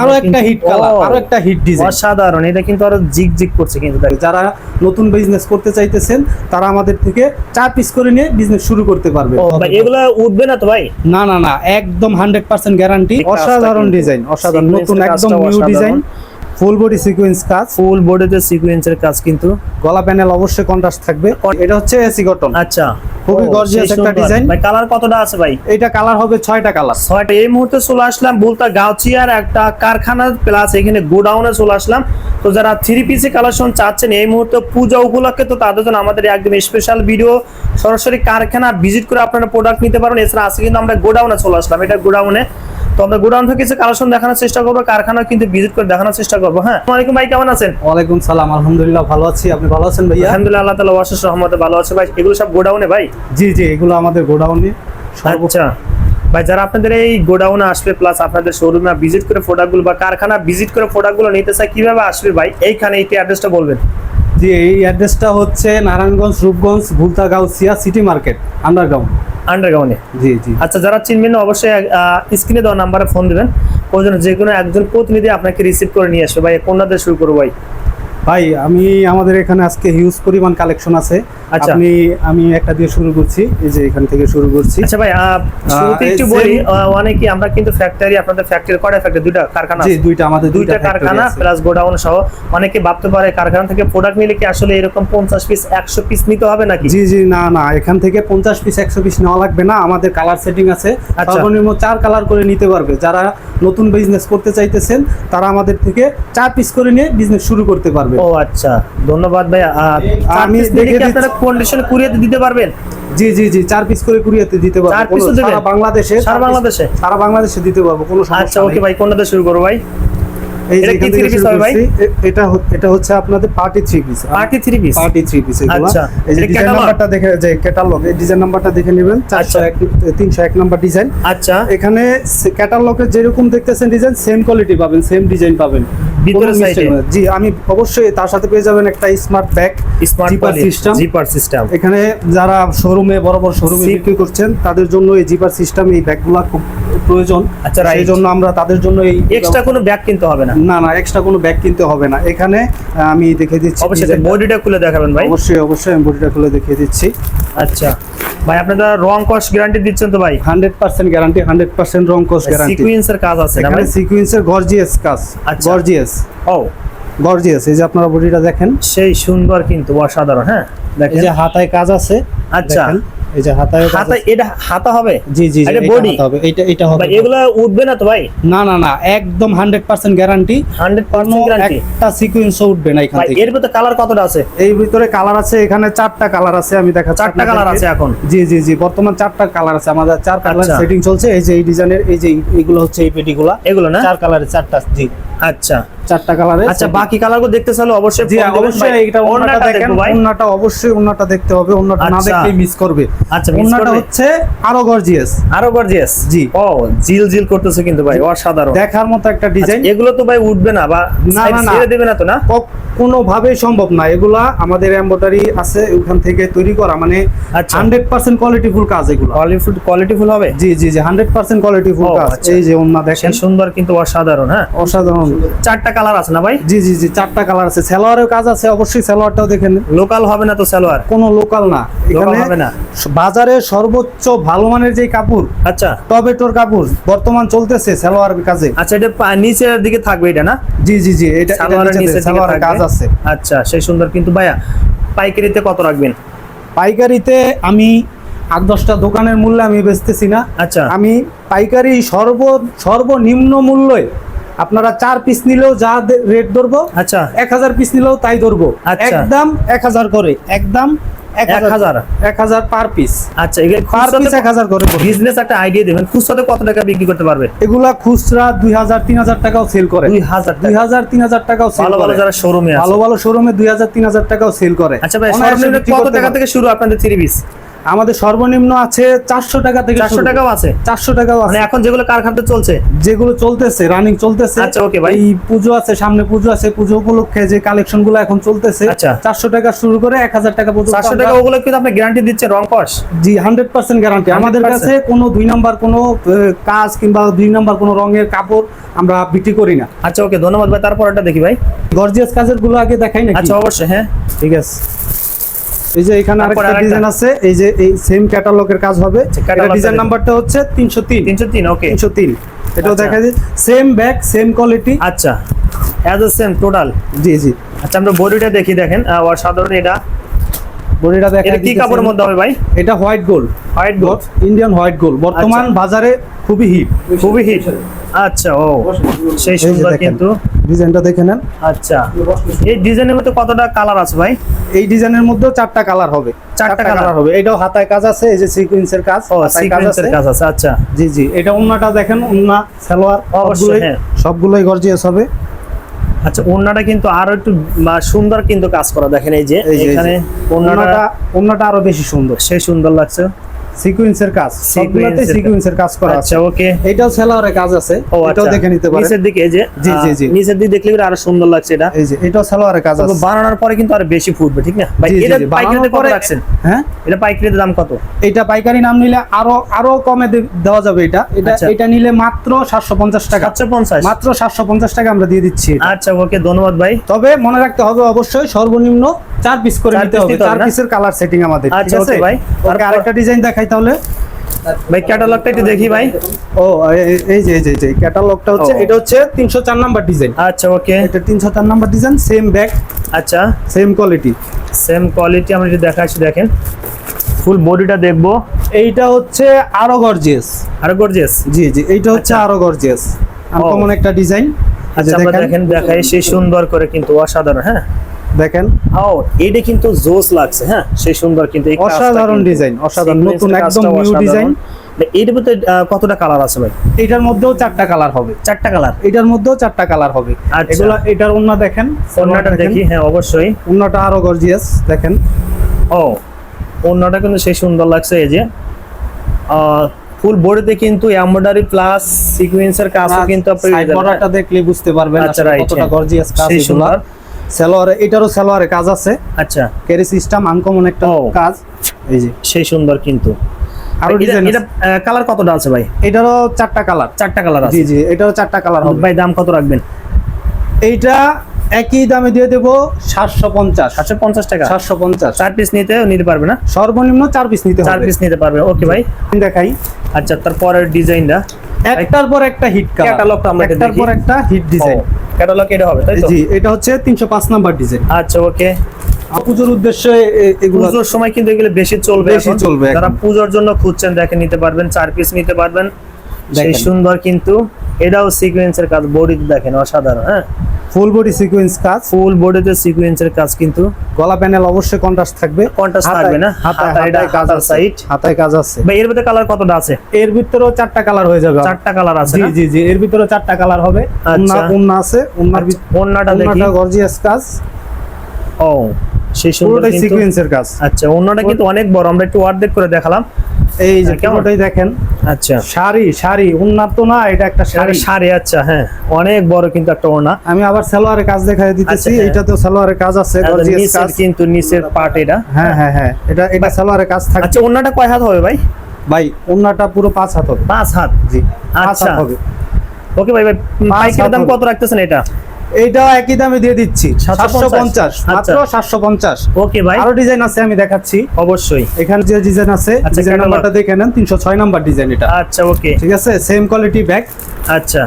আরও একটা hit colour আরও একটা হিট ডিজাইন অসাধারণ এটা কিন্তু আরও জিগ জিগ করছে কিন্তু। যারা নতুন বিজনেস করতে চাইতেছেন তারা আমাদের থেকে চার পিস করে নিয়ে বিজনেস শুরু করতে পারবে। এগুলা উঠবে না তো ভাই? না না না একদম হান্ড্রেড পার্সেন্ট গ্যারান্টি অসাধারণ ডিজাইন অসাধারণ নতুন একদম new design full body sequence কাজ। ফুল বডিতে সিকোয়েন্সের কাজ কিন্তু। গলা প্যানেল অবশ্যই কন্ট্রাস্ট থাকবে। এটা হচ্ছে এসি কটন আচ্ছা। খুবই সেই একটা design। ভাই কালার কতটা আছে ভাই? এইটা কালার হবে ছয়টা কালার ছয়টা। এই মুহূর্তে চলে আসলাম বলতা গাউচিয়ার একটা কারখানা প্লাস এখানে গোডাউনে চলে আসলাম। তো যারা থ্রি পিসি কালেকশন চাচ্ছেন এই মুহূর্তে পূজা উপলক্ষে তো তাদের জন্য আমাদের একদম স্পেশাল ভিডিও সরাসরি কারখানা ভিজিট করে আপনারা প্রোডাক্ট নিতে পারেন। এছাড়া আজকে কিন্তু আমরা গোডাউনে চলে আসলাম। এটা গোডাউনে। তো আমরা গোডাউন থেকে কিছু কালেকশন দেখানোর চেষ্টা করব কারখানা কিন্তু ভিজিট করে দেখানোর চেষ্টা করব হ্যাঁ? আসসালামাইকুম ভাই কেমন আছেন? ওয়ালাইকুম সালাম আলহামদুলিল্লাহ ভালো আছি। আপনি ভালো আছেন ভাই আলহামদুলিল্লাহ আল্লাহ তালা অশেষ রহমতে ভালো আছে ভাই। এগুলো সব গোডাউনে ভাই? জি জি এগুলো আমাদের গোডাউনে। আচ্ছা। ভাই যারা আপনাদের এই গোডাউনে আসবে প্লাস আপনাদের শোরুমে ভিজিট করে প্রোডাক্টগুলো বা কারখানা ভিজিট করে প্রোডাক্টগুলো নিতে চায় কীভাবে আসবে ভাই? এইখানে এই অ্যাড্রেসটা বলবেন। জি এই অ্যাড্রেসটা হচ্ছে Narayanganj Rupganj Bhulta Gausia city market underground আন্ডারগ্রাউন্ডে জি জি। আচ্ছা যারা চিনবেন না অবশ্যই স্ক্রিনে দেওয়া নাম্বারে ফোন দিবেন। জন্য যে কোনো একজন প্রতিনিধি আপনাকে রিসিভ করে নিয়ে আসবে। ভাই কোন শুরু করব ভাই? ভাই আমি আমাদের এখানে আজকে হিউজ পরিমাণ কালেকশন আছে। আচ্ছা। আপনি আমি একটা দিয়ে শুরু করছি এই যে এখান থেকে শুরু করছি। আচ্ছা ভাই শুরুতে একটু বলি অনেকে আমরা কিন্তু ফ্যাক্টরি আপনাদের ফ্যাক্টরি কয়টা ফ্যাক্টরি দুইটা কারখানা জি আছে? দুইটা আমাদের দুইটা কারখানা প্লাস গোডাউন সহ। অনেকে ভাবতে পারে কারখানা থেকে প্রোডাক্ট নিলে কি আসলে এরকম পঞ্চাশ পিস একশো পিস নিতে হবে নাকি? জি জি না না এখান থেকে পঞ্চাশ পিস একশো পিস নেওয়া লাগবে না। আমাদের কালার সেটিং আছে। আচ্ছা। সর্বনিম্ন চার কালার করে নিতে পারবে। যারা নতুন বিজনেস করতে চাইতেছেন তারা আমাদের থেকে চার পিস করে নিয়ে বিজনেস শুরু করতে পারবে। ও আচ্ছা ধন্যবাদ ভাই আর আমি দেখে আপনারা কন্ডিশনে কুরিয়ে দিতে পারবেন? জি জি জি চার পিস করে কুরিয়াতে দিতে পারব। সারা বাংলাদেশে সারা বাংলাদেশে? সারা বাংলাদেশে দিতে পারব কোনো আচ্ছা সমস্যা ওকে ভাই কোন দেশে শুরু করব ভাই? এটা কি এখান হবে ভাই? এটা হচ্ছে আপনাদের party three piece party three piece party three piece আচ্ছা। এই যে ডিজাইন নাম্বারটা দেখে যে ক্যাটালগ এই ডিজাইন নাম্বারটা দেখে নেবেন। নাম্বার ডিজাইন আচ্ছা। এখানে ক্যাটালগে যেরকম দেখতেছেন ডিজাইন সেম কোয়ালিটি পাবেন সেম ডিজাইন পাবেন। জি আমি অবশ্যই তার সাথে পেয়ে যাবেন একটা smart bag smart zipper system zipper system এখানে যারা শোরুমে বড় বড় শোরুমে বিক্রি করছেন তাদের জন্য এই জিপার সিস্টেম এই ব্যাগগুলো খুব প্রয়োজন। আচ্ছা. সেই জন্য আমরা তাদের জন্য এই এক্সট্রা কোনো ব্যাগ কিনতে হবে না। না না এক্সট্রা কোনো ব্যাগ কিনতে হবে না। এখানে আমি দেখে দিচ্ছি অবশ্যই বডিটা খুলে দেখাবেন ভাই। অবশ্যই অবশ্যই আমি বডিটা খুলে দেখিয়ে দিচ্ছি। আচ্ছা। ভাই আপনারা রং কস্ট গ্যারান্টি দিচ্ছেন তো ভাই? Hundred percent guarantee hundred percent রং কোর্স গ্যারান্টি সিকুয়েন্সের কাজ আছে না এখানে সিকুয়েন্সের গর্জিয়াস কাজ আচ্ছা। গর্জিয়াস ও। গর্জিয়াস এই যে আপনারা বডিটা দেখেন। সেই সুন্দর কিন্তু অসাধারণ হ্যাঁ? দেখেন এই যে হাতায় কাজ আছে আচ্ছা। এই যে হাতায় হাতা এটা হাতা হবে? জি জি এটা? হাতা হবে। এটা এটা হবে এগুলা উঠবে না তো ভাই? না না না একদম হান্ড্রেড পার্সেন্ট গ্যারান্টি হান্ড্রেড কোনো পার্সেন্ট গ্যারান্টি একটা সিকুয়েন্সও উঠবে না এখান থেকে। এর ভিতরে কালার কতটা আছে? এই ভিতরে কালার আছে এখানে চারটা কালার আছে আমি দেখাচ্ছি চারটা কালার আছে এখন? জি জি জি বর্তমান চারটা কালার আছে। আমাদের চার কালার আচ্ছা। সেটিং চলছে এই যে এই ডিজাইনের এই যে এইগুলো হচ্ছে এই পেটিগুলা এগুলো না? চার কালারের চারটা জি। আচ্ছা। চারটা কালারে আচ্ছা বাকি কালারগুলো দেখতে চাইলে অবশ্যই জি অবশ্যই এটা ওন্নাটা দেখেন ভাই। ওন্নাটা অবশ্যই ওন্নাটা দেখতে হবে ওন্নাটা না আচ্ছা। দেখলেই মিস করবে। আচ্ছা, ওন্নাটা হচ্ছে আরও গর্জিয়াস আরও গর্জিয়াস জি। ও জিল জিল করতেছে কিন্তু ভাই অসাধারণ। দেখার মতো একটা ডিজাইন আচ্ছা, এগুলো তো ভাই উঠবে না বা না, না, না। ছেড়ে দেবে না তো না? কোনোভাবেই সম্ভব না। এগুলা আমাদের এমব্রয়ডারি আছে ওখান থেকে তৈরি করা। মানে। হান্ড্রেড পার্সেন্ট কোয়ালিটিফুল কাজ এগুলো। কোয়ালিটি কোয়ালিটিফুল হবে? জি জি জি হান্ড্রেড পার্সেন্ট কোয়ালিটিফুল কাজ। আচ্ছা। এই যে ওন্না দেখেন। সুন্দর কিন্তু অসাধারণ হ্যাঁ? অসাধারণ। চারটা কালার আছে না ভাই? জি জি জি চারটা কালার আছে। সালোয়ারের কাজ আছে অবশ্যই সালোয়ারটাও দেখেন লোকাল হবে না তো সালোয়ার? কোনো লোকাল না। এখানে হবে না। বাজারে সর্বোচ্চ ভালো মানের যে কাপড় আচ্ছা। টবেটোর কাপড় বর্তমান চলতেছে সালোয়ার কাজে। আচ্ছা এটা নিচের দিকে থাকবে এটা না? জি জি জি এটা সালোয়ারের কাজ আছে। আচ্ছা সেই সুন্দর। কিন্তু ভাইয়া পাইকারিতে কত রাখবেন? পাইকারিতে আমি আট দশটা দোকানের মূল্যে আমি বেচতেছি না। আচ্ছা। আমি পাইকারি সর্ব সর্বনিম্ন মূল্যে আপনারা চার পিস নিলেও যা রেট ধরবো আচ্ছা। এক হাজার পিস নিলেও তাই ধরবো। আচ্ছা। একদম এক হাজার করে একদম পার পিস আচ্ছা পার পিস করে বিজনেস একটা আইডিয়া দেবেন খুচরাতে কত টাকা বিক্রি করতে পারবে? এগুলা খুচরা দুই হাজার তিন হাজার টাকাও সেল করে। দুই হাজার দুই হাজার তিন হাজার টাকাও ভালো ভালো যারা শোরুমে ভালো ভালো শোরুমে দুই হাজার তিন হাজার টাকাও সেল করে। আচ্ছা ভাই কত টাকা থেকে শুরু আপনাদের থ্রি পিস আমাদের সর্বনিম্ন আছে চারশো টাকা থেকে চারশো টাকাও আছে? চারশো টাকাও আছে। মানে এখন যেগুলো কারখানাতে চলছে? যেগুলো চলতেছে রানিং চলতেছে। আচ্ছা, ওকে ভাই। পুজো আছে সামনে পুজো আছে পুজো উপলক্ষে যে কালেকশনগুলো এখন চলতেছে আচ্ছা। চারশো টাকা শুরু করে এক হাজার টাকা পর্যন্ত চারশো টাকা ওগুলো কিন্তু আপনি গ্যারান্টি দিচ্ছে রং কস জি হান্ড্রেড পার্সেন্ট গ্যারান্টি আমাদের কাছে কোনো দুই নাম্বার কোনো কাজ কিংবা দুই নাম্বার কোনো রঙের কাপড় আমরা বিক্রি করি না। আচ্ছা ওকে ধন্যবাদ ভাই। তারপর একটা দেখি ভাই। গর্জিয়াস কাজেরগুলো আগে দেখাই না আচ্ছা অবশ্যই হ্যাঁ। ঠিক আছে। এই যে এখানে আরেকটা। ডিজাইন আছে এই যে এই সেম ক্যাটালগের কাজ হবে। আচ্ছা, এটা ডিজাইন নাম্বারটা হচ্ছে তিনশো তিন। তিনশো তিন ওকে তিনশো তিন। এটাও আচ্ছা। দেখা যায়। সেম ব্যাগ সেম কোয়ালিটি আচ্ছা। অ্যাজ এ সেম টোটাল জি জি। আচ্ছা আমরা বডিটা দেখি দেখেন। আহ, অসাধারণ এটা। বডিটা দেখা এটা কি কাপড়ের মধ্যে হবে ভাই? এটা white gold white gold Indian white gold বর্তমান আচ্ছা। বাজারে খুবই হিট খুবই হিট আচ্ছা ও। সেই সুন্দর কিন্তু। ডিজাইনটা দেখে নেন। আচ্ছা। এই ডিজাইনের মধ্যে কতটা কালার আছে ভাই? এই ডিজাইনের মধ্যেও চারটা কালার হবে। চারটা কালার হবে। এটাও হাতায় কাজ আছে এই যে সিকোয়েন্সের কাজ ও সিকোয়েন্সের কাজ আছে। আচ্ছা। জি জি এটা ওন্নাটা দেখেন ওন্না সালোয়ার অবশ্যই, সবগুলোই হ্যাঁ। সবগুলোই গর্জিয়াস হবে। আচ্ছা ওন্নাটা কিন্তু আরও একটু সুন্দর কিন্তু কাজ করা। দেখেন এই যে। এখানে ওন্নাটা ওন্নাটা ওন্নাটা আরও বেশি সুন্দর। সেই সুন্দর লাগছে। সিকোয়েন্সের কাজ সবগুলোতে সিকোয়েন্সের কাজ। করা আছে। আচ্ছা ওকে এটাও সেলারের কাজ আছে এটাও আচ্ছা। দেখে নিতে পারেন। নিচের দিকে এই যে জি, জি, জি। নিচের দিকে দেখলে আরও সুন্দর লাগছে এটা। এই যে এটাও কাজ আছে। বানানোর পরে কিন্তু আরও বেশি ফুটবে ঠিক না? ভাই এটা পাইকারিতে কত রাখছেন? হ্যাঁ? এটা পাইকারিতে দাম কত? এটা পাইকারি নাম নিলে আরও আরও কমে দেওয়া যাবে এটা। এটা আচ্ছা। এটা নিলে মাত্র সাতশো পঞ্চাশ টাকা। সাতশো পঞ্চাশ? মাত্র সাতশো পঞ্চাশ টাকা আমরা দিয়ে দিচ্ছি আচ্ছা ওকে ধন্যবাদ ভাই। তবে মনে রাখতে হবে অবশ্যই সর্বনিম্ন চার পিস করে নিতে হবে। চার পিসের কালার সেটিং আমাদের ঠিক আচ্ছা, আছে ভাই। আরেকটা ডিজাইন দেখাই তাহলে? ভাই ক্যাটালগটা একটু দেখি ভাই। ও এই যে এই যে এই ক্যাটালগটা হচ্ছে এটা হচ্ছে তিনশো চার নাম্বার ডিজাইন আচ্ছা ওকে। এটা তিনশো চার নাম্বার ডিজাইন সেম ব্যাগ আচ্ছা। সেম কোয়ালিটি সেম কোয়ালিটি আমরা যদি দেখাচ্ছি দেখেন। ফুল বডিটা দেখব। এইটা হচ্ছে আরও গর্জিয়াস আরও গর্জিয়াস জি জি এইটা হচ্ছে আচ্ছা। আরও গর্জিয়াস আনকমন একটা ডিজাইন আচ্ছা দেখেন। দেখাই। সেই সুন্দর করে কিন্তু অসাধারণ হ্যাঁ? দেখেন। ও এইটা কিন্তু জোস লাগছে হ্যাঁ? সেই সুন্দর কিন্তু অসাধারণ ডিজাইন অসাধারণ নতুন একদম নিউ ডিজাইন। এটার মধ্যে কতটা কালার আছে ভাই? এটার মধ্যেও চারটা কালার হবে। চারটা কালার এটার মধ্যেও চারটা কালার হবে। আচ্ছা। এগুলো এটার ওন্না দেখেন অন্যটা দেখি হ্যাঁ অবশ্যই। ওন্নাটা আরও গর্জিয়াস দেখেন। ও অন্যটা কিন্তু সেই সুন্দর লাগছে এই যে। ফুল বডিতে কিন্তু এমব্রয়ডারি প্লাস সিকোয়েন্সের কাজও কিন্তু আপনি বর্ডারটা দেখলে বুঝতে পারবেন আচ্ছা, কতটা হ্যাঁ। গর্জিয়াস কাজ এগুলা। সালোয়ারে এটারও সালোয়ারে কাজ আছে। আচ্ছা। ক্যারি সিস্টেম আনকমন একটা কাজ। এই যে। সেই সুন্দর কিন্তু। আরও এটা- ডিজাইন এটা কালার কতটা আছে ভাই? এটারও চারটা কালার চারটা কালার আছে। জি জি এটারও চারটা কালার হবে। ভাই দাম কত রাখবেন? এইটা একই দামে দিয়ে দেবো সাতশো পঞ্চাশ। সাতশো পঞ্চাশ টাকা। সাতশো পঞ্চাশ। চার পিস নিতে নিতে পারবে না? সর্বনিম্ন চার পিস নিতে চার পিস নিতে পারবে। ওকে ভাই। দেখাই। আচ্ছা তারপরের ডিজাইনটা একটার পর একটা হিট Catalog-টা আমরা দেখি একটার পর একটা হিট ডিজাইন ক্যাটালগ এটা হবে তাই তো? জি এটা হচ্ছে তিনশো পাঁচ নাম্বার ডিজাইন আচ্ছা ওকে। পুজোর উদ্দেশ্যে এগুলো পুজোর সময় কিন্তু এগুলো বেশি চলবে বেশি চলবে। যারা পুজোর জন্য খুঁজছেন দেখে নিতে পারবেন চার পিস নিতে পারবেন। সেই। সুন্দর কিন্তু এটাও সিকোয়েন্সের কাজ বডিতে দেখেন অসাধারণ হ্যাঁ? ফুল বডি সিকোয়েন্স কাজ। ফুল বডিতে সিকোয়েন্সের কাজ কিন্তু গলা প্যানেল অবশ্যই কন্ট্রাস্ট থাকবে। হাতায়- থাকবে না? হাতায় হাতায় এটা কাজ আছে। side। হাতায় কাজ আছে। ভাই এর ভিতরে কালার কতটা আছে? এর ভিতরেও চারটা কালার হয়ে যাবে। চারটা কালার আছে জি জি জি এর ভিতরে চারটা কালার হবে। উন্না আচ্ছা। উন্না আছে। উন্নার আচ্ছা, ওড়নাটা দেখি। উন্নাটা গর্জিয়াস কাজ। ও সেই সুন্দর কিন্তু সিকোয়েন্সের কাজ। আচ্ছা অন্যটা কিন্তু অনেক বড়। আমরা একটু অর্ধেক করে দেখালাম। এই যে হ্যাঁ, কেমন? পুরোটাই দেখেন। আচ্ছা। শাড়ি শাড়ি তো না এটা একটা শাড়ি। শাড়ি আচ্ছা হ্যাঁ। অনেক বড় কিন্তু একটা ওড়না। আমি আবার সালোয়ারের কাজ দেখাই দিতেছি আচ্ছা, হ্যাঁ। এটা তো সালোয়ারের কাজ আছে গর্জিয়াস কাজ। কিন্তু নিচের পার্ট এটা। হ্যাঁ হ্যাঁ হ্যাঁ এটা এটা সালোয়ারের কাজ থাকে আচ্ছা ওড়নাটা কয় হাত হবে ভাই? ভাই উন্নাটা পুরো পাঁচ হাত হবে। পাঁচ হাত? জি আচ্ছা। হবে। ওকে ভাই ভাই পাইকারি দাম। কত রাখতেছেন এটা? এইটাও একই দামে দিয়ে দিচ্ছি। 750 সাতশো পঞ্চাশ মাত্র আচ্ছা। সাতশো পঞ্চাশ। ওকে ভাই। আরও ডিজাইন আছে আমি দেখাচ্ছি। অবশ্যই। এখানে যে ডিজাইন আছে আচ্ছা, ডিজাইন নাম্বারটা দেখে নেন তিনশো ছয় নাম্বার ডিজাইন এটা। আচ্ছা ওকে ঠিক আছে? সেম কোয়ালিটি ব্যাগ আচ্ছা।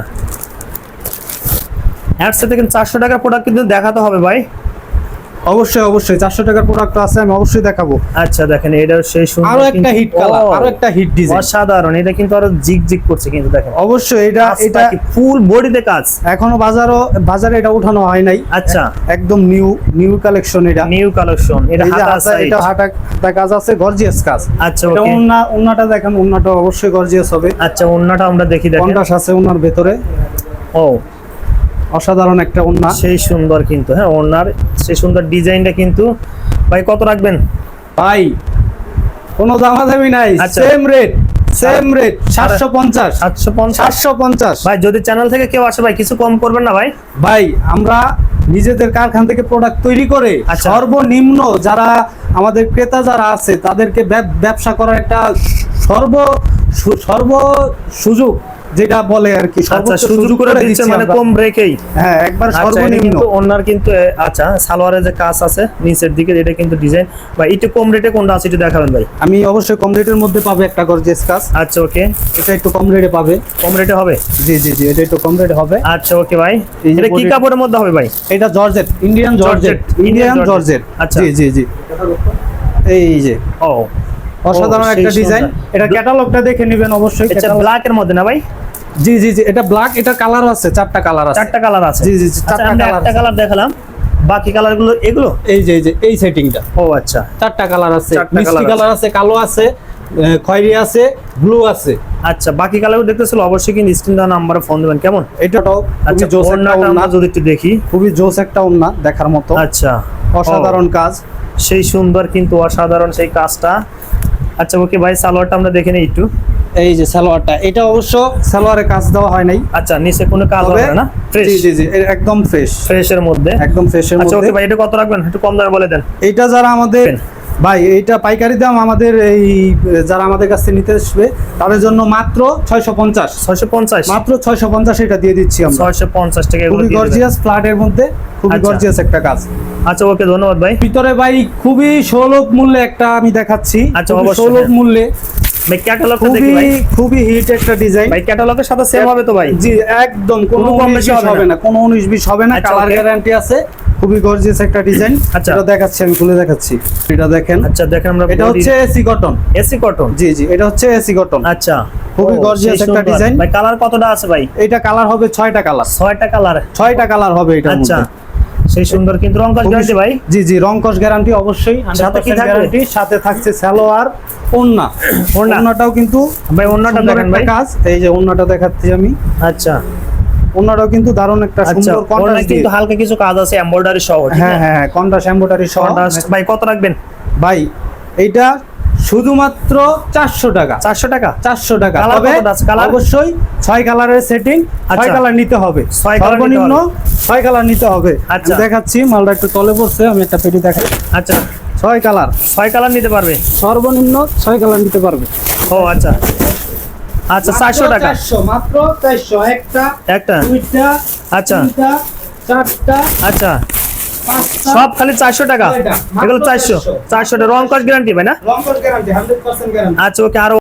একসাথে কিন্তু চারশো টাকা প্রোডাক্ট কিন্তু দেখাতে হবে ভাই। অবশ্যই অবশ্যই। চারশো টাকার প্রোডাক্ট আছে আমি অবশ্যই দেখাবো। আচ্ছা দেখেন এটা সেই সুন্দর আরও একটা হিট কালার আরও একটা হিট ডিজাইন অসাধারণ। এটা কিন্তু আরও জিগ জিগ করছে কিন্তু দেখেন। অবশ্যই এটা এটা ফুল বডিতে কাজ। এখনও বাজারও বাজারে এটা উঠানো হয় নাই। আচ্ছা। একদম নিউ নিউ কালেকশন এটা। নিউ কালেকশন এটা হাতা এটা হাতা কাজ আছে গর্জিয়াস কাজ। আচ্ছা এটা ওকে উন্না উন্নাটা দেখেন উন্নাটা অবশ্যই গর্জিয়াস হবে। আচ্ছা অন্যটা আমরা দেখি দেখেন। কন্টাস আছে উন্নার ভেতরে। ও অসাধারণ একটা উন্না সেই সুন্দর কিন্তু হ্যাঁ ওনার সেই সুন্দর ডিজাইনটা কিন্তু ভাই কত রাখবেন? ভাই কোনো দামাদামি নাই। সেম রেট সেম রেট সাতশো পঞ্চাশ। সাতশো পঞ্চাশ? সাতশো পঞ্চাশ। ভাই যদি চ্যানেল থেকে কেউ আসে ভাই কিছু কম করবেন না ভাই? ভাই আমরা নিজেদের কারখানা থেকে প্রোডাক্ট তৈরি করে আচ্ছা। সর্বনিম্ন যারা আমাদের ক্রেতা যারা আছে তাদেরকে ব্যবসা করার একটা সর্ব সর্ব সুযোগ যেটা বলে আর কি আচ্ছা সুযোগ করে দিচ্ছে মানে কম রেখেই হ্যাঁ একবার আচ্ছা সর্বনিম্ন। ওনার কিন্তু আচ্ছা সালোয়ারের যে কাজ আছে নিচের দিকে এটা কিন্তু ডিজাইন ভাই একটু কম রেটে কোনটা আছে একটু দেখাবেন ভাই। আমি অবশ্যই কম রেটের মধ্যে পাবে একটা গর্জিয়াস কাজ। আচ্ছা ওকে এটা একটু কম রেটে পাবে। কম রেটে হবে? জি জি জি এটা একটু কম রেটে হবে। আচ্ছা ওকে ভাই। এটা কি কাপড়ের মধ্যে হবে ভাই? এটা georgette Indian georgette Indian georgette. আচ্ছা। জি জি জি। এই যে। ও। অসাধারণ একটা ডিজাইন এটা ক্যাটালগটা দেখে নেবেন অবশ্যই এটা ব্ল্যাক এর মধ্যে না ভাই? জি জি জি এটা ব্ল্যাক এটা কালার আছে চারটা কালার আছে। চারটা কালার আছে। জি, জি, আচ্ছা, চারটা colour একটা কালার দেখালাম। বাকি কালারগুলো এগুলো? এই যে এই যে এই সেটিংটা ও আচ্ছা। চারটা কালার আছে মিষ্টি কালার আছে। কালো আছে খয়েরি আছে ব্লু আছে। আচ্ছা বাকি কালার দেখতেছিল অবশ্যই কিন্তু স্ক্রিন দেওয়া নাম্বারে ফোন দেবেন কেমন? এটাটাও আচ্ছা জোস একটা ওড়না। যদি একটু দেখি। খুবই জোস একটা ওড়না দেখার মতো। আচ্ছা। অসাধারণ কাজ। সেই সুন্দর কিন্তু অসাধারণ সেই কাজটা। আচ্ছা ওকে ভাই সালোয়ারটা আমরা দেখে নিই একটু। এই যে সালোয়ারটা এটা অবশ্য সালোয়ারে কাজ দেওয়া হয় নাই। আচ্ছা নিচে কোনো কাজ হবে না? ফ্রেশ জি জি একদম ফ্রেশ ফ্রেশের মধ্যে? একদম ফ্রেশের আচ্ছা ওকে ভাই এটা কত রাখবেন? একটু কম দামে বলে দেন। এইটা যারা আমাদের ভাই এইটা পাইকারি দাম আমাদের এই যারা আমাদের কাছ নিতে আসবে তাদের জন্য মাত্র ছয়শো পঞ্চাশ। ছয়শো পঞ্চাশ? মাত্র ছয়শো পঞ্চাশ এটা দিয়ে দিচ্ছি আমরা। ছয়শো পঞ্চাশ টাকা এগুলো খুবই। গর্জিয়াস ফ্ল্যাটের মধ্যে খুবই আচ্ছা। গর্জিয়াস একটা কাজ। আচ্ছা ওকে ধন্যবাদ ভাই। ভিতরে ভাই খুবই সুলভ মূল্যে একটা আমি দেখাচ্ছি। আচ্ছা, সুলভ। মূল্যে। ভাই ক্যাটালগটা দেখি খুবই ভাই। খুবই হিট একটা ডিজাইন ভাই ক্যাটালগের সাথে সেম হবে তো ভাই? জি একদম কোনো কোনো কম বেশি হবে হবে না। না। কোনো উনিশ বিশ হবে না আচ্ছা, কালার গ্যারান্টি আছে। খুবই গর্জিয়াস একটা ডিজাইন আচ্ছা। এটা দেখাচ্ছি আমি খুলে দেখাচ্ছি। এটা দেখেন। আচ্ছা দেখেন আমরা এটা হচ্ছে এসি কটন এসি কটন জি জি এটা হচ্ছে এসি কটন আচ্ছা। খুবই সেই একটা। ভাই কালার কতটা আছে ভাই? এটা কালার হবে ছয়টা কালার ছয়টা কালার ছয়টা কালার হবে এটা আচ্ছা। সেই সুন্দর কিন্তু রং কাজ গ্যারান্টি ভাই। জি জি রং কস গ্যারান্টি অবশ্যই সাথে কি? গ্যারান্টি সাথে থাকছে সালোয়ার ওন্না। ওন্নাটাও কিন্তু ভাই সুন্দর দেখেন ভাই। কাজ। এই যে ওন্নাটা দেখাচ্ছি আমি। আচ্ছা। ওন্নাটাও কিন্তু দারুণ একটা আচ্ছা সুন্দর কন্ট্রাস্ট কিন্তু হালকা কিছু কাজ আছে এমব্রয়ডারি সহ হ্যাঁ হ্যাঁ কন্ট্রাস্ট এমব্রয়ডারি সহ। ভাই কত রাখবেন? ভাই এইটা শুধুমাত্র চারশো টাকা। চারশো টাকা? চারশো টাকা। তবে? অবশ্যই ছয় কালারের সেটিং ছয় আচ্ছা। কালার নিতে হবে। সর্বনিম্ন ছয় কালার নিতে হবে। আচ্ছা। দেখাচ্ছি মালটা একটু তলে পড়ছে আমি একটা পেটি দেখাই। আচ্ছা। ছয় কালার ছয় কালার নিতে পারবে? সর্বনিম্ন ছয় কালার নিতে পারবে। ও আচ্ছা। আচ্ছা চারশো টাকা। চারশো মাত্র চারশো। একটা একটা। দুইটা আচ্ছা। চারটা। আচ্ছা। সব খালি চারশো টাকা? এগুলো চারশো। চারশো। টাকা রং কস গ্যারান্টি ভাই না আচ্ছা ওকে আরও